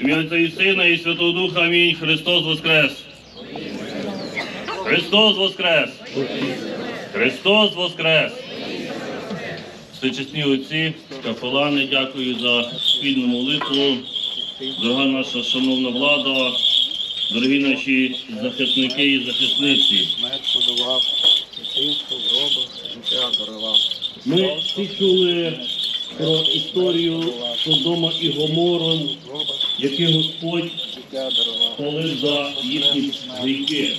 Отця і Сина і Святого Духа. Амінь. Христос Воскрес! Христос Воскрес! Христос Воскрес! Всечесні отці, капелани, дякую за спільну молитву. Дорога наша шановна влада, дорогі наші захисники і захисниці. Ми всі чули про історію Содома і Гомором, Які Господь полив за їхні гріхи.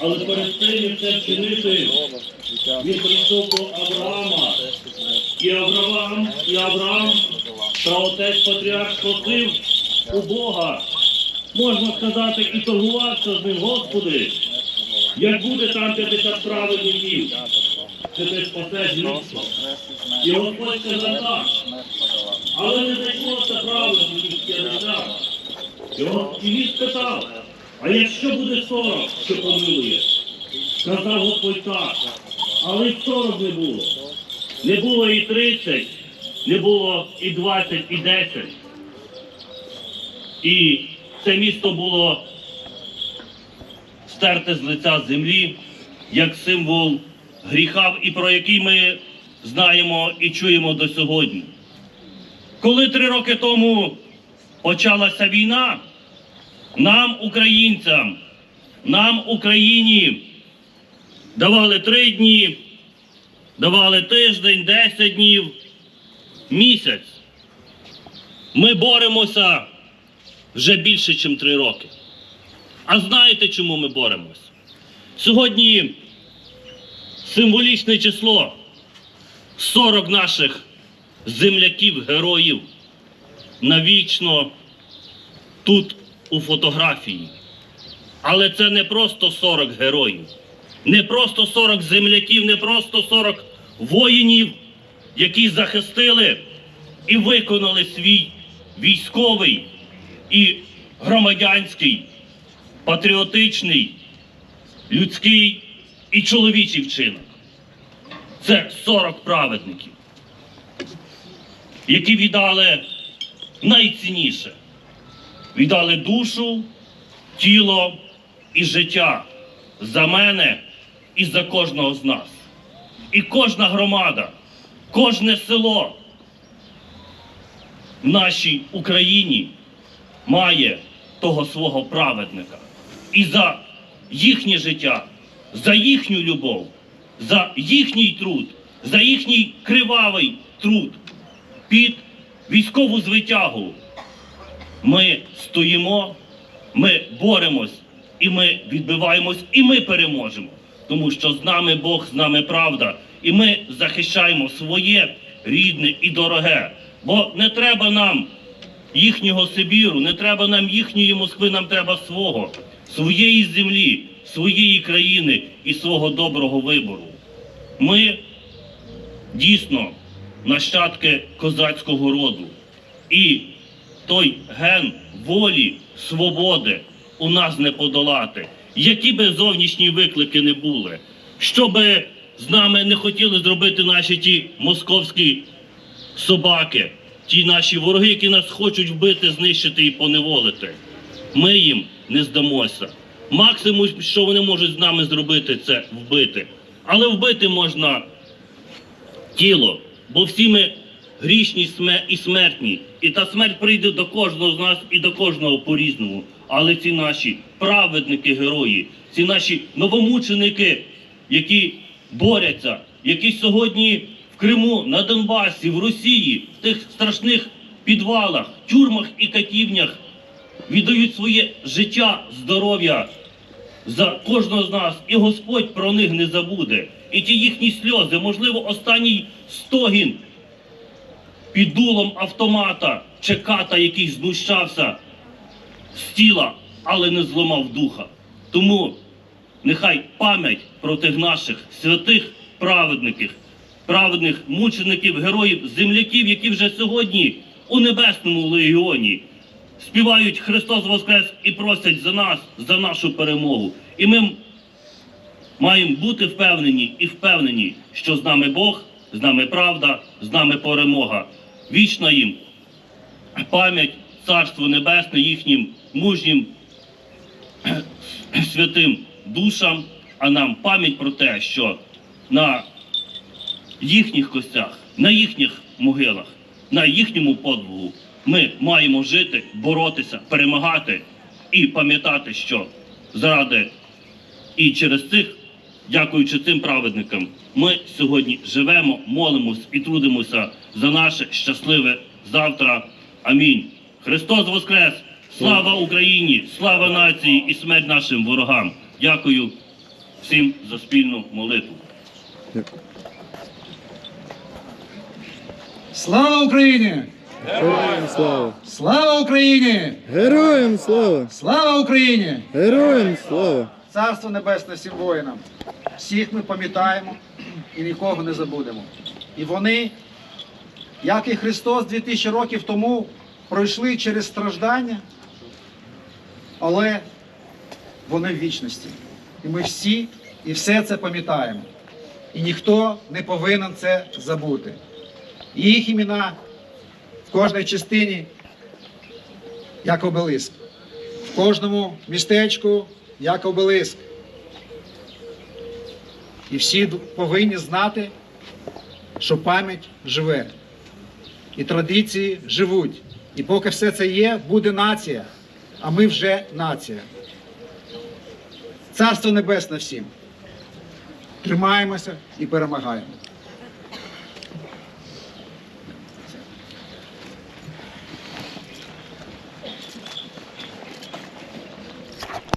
Але перед тим, як це вчинити, він прийшов до Авраама. І Авраам, і Авраам, подолав. праотець патріарх, просив у Бога. Можна сказати, і торгувався з ним, Господи, як буде там 50 праведників, чи ти спасеш людство. І Господь сказав так. Але не зайшло це праведників 50. Його і він спитав, а якщо буде 40, що помилує? Сказав Господь так. Але й 40 не було. Не було і 30, не було і 20, і 10. І це місто було стерте з лиця землі, як символ гріха, і про який ми знаємо і чуємо до сьогодні. Коли три роки тому почалася війна, нам, українцям, нам, Україні, давали три дні, давали тиждень, десять днів, місяць. Ми боремося вже більше, ніж три роки. А знаєте, чому ми боремось? Сьогодні символічне число 40 наших земляків, героїв навічно тут у фотографії. Але це не просто 40 героїв, не просто 40 земляків, не просто 40 воїнів, які захистили і виконали свій військовий і громадянський, патріотичний, людський і чоловічий вчинок. Це 40 праведників, які віддали найцінніше, віддали душу, тіло і життя за мене і за кожного з нас. І кожна громада, кожне село в нашій Україні має того свого праведника. І за їхнє життя, за їхню любов, за їхній труд, за їхній кривавий труд під військову звитягу. Ми стоїмо, ми боремось, і ми відбиваємось, і ми переможемо. Тому що з нами Бог, з нами правда, і ми захищаємо своє рідне і дороге. Бо не треба нам їхнього Сибіру, не треба нам їхньої Москви, нам треба свого, своєї землі, своєї країни і свого доброго вибору. Ми дійсно нащадки козацького роду. І той ген волі, свободи у нас не подолати, які би зовнішні виклики не були, що би з нами не хотіли зробити наші ті московські собаки, ті наші вороги, які нас хочуть вбити, знищити і поневолити. Ми їм не здамося. Максимум, що вони можуть з нами зробити, це вбити. Але вбити можна тіло, бо всі ми грішні і смертні. І та смерть прийде до кожного з нас і до кожного по-різному. Але ці наші праведники, герої, ці наші новомученики, які борються, які сьогодні в Криму, на Донбасі, в Росії, в тих страшних підвалах, тюрмах і катівнях віддають своє життя, здоров'я за кожного з нас, і Господь про них не забуде. І ті їхні сльози, можливо, останній стогін під дулом автомата чи ката, який знущався з тіла, але не зламав духа. Тому нехай пам'ять про тих наших святих праведників, праведних мучеників, героїв, земляків, які вже сьогодні у небесному легіоні співають Христос Воскрес і просять за нас, за нашу перемогу. І ми маємо бути впевнені і впевнені, що з нами Бог, з нами правда, з нами перемога. Вічна їм пам'ять царство небесне їхнім мужнім святим душам, а нам пам'ять про те, що на їхніх костях, на їхніх могилах, на їхньому подвигу ми маємо жити, боротися, перемагати і пам'ятати, що заради і через цих, дякуючи цим праведникам, ми сьогодні живемо, молимось і трудимося за наше щасливе завтра. Амінь. Христос Воскрес! Слава Україні! Слава нації і смерть нашим ворогам! Дякую всім за спільну молитву. Слава Україні! Героям слава! Слава Україні! Героям слава! Слава Україні! Героям слава! Царство Небесне всім воїнам. Всіх ми пам'ятаємо і нікого не забудемо. І вони, як і Христос 2000 років тому, пройшли через страждання, але вони в вічності. І ми всі і все це пам'ятаємо. І ніхто не повинен це забути. І їх імена в кожній частині як обелиск. В кожному містечку як обелиск. І всі повинні знати, що пам'ять живе. І традиції живуть. І поки все це є, буде нація. А ми вже нація. Царство Небесне всім. Тримаємося і перемагаємо.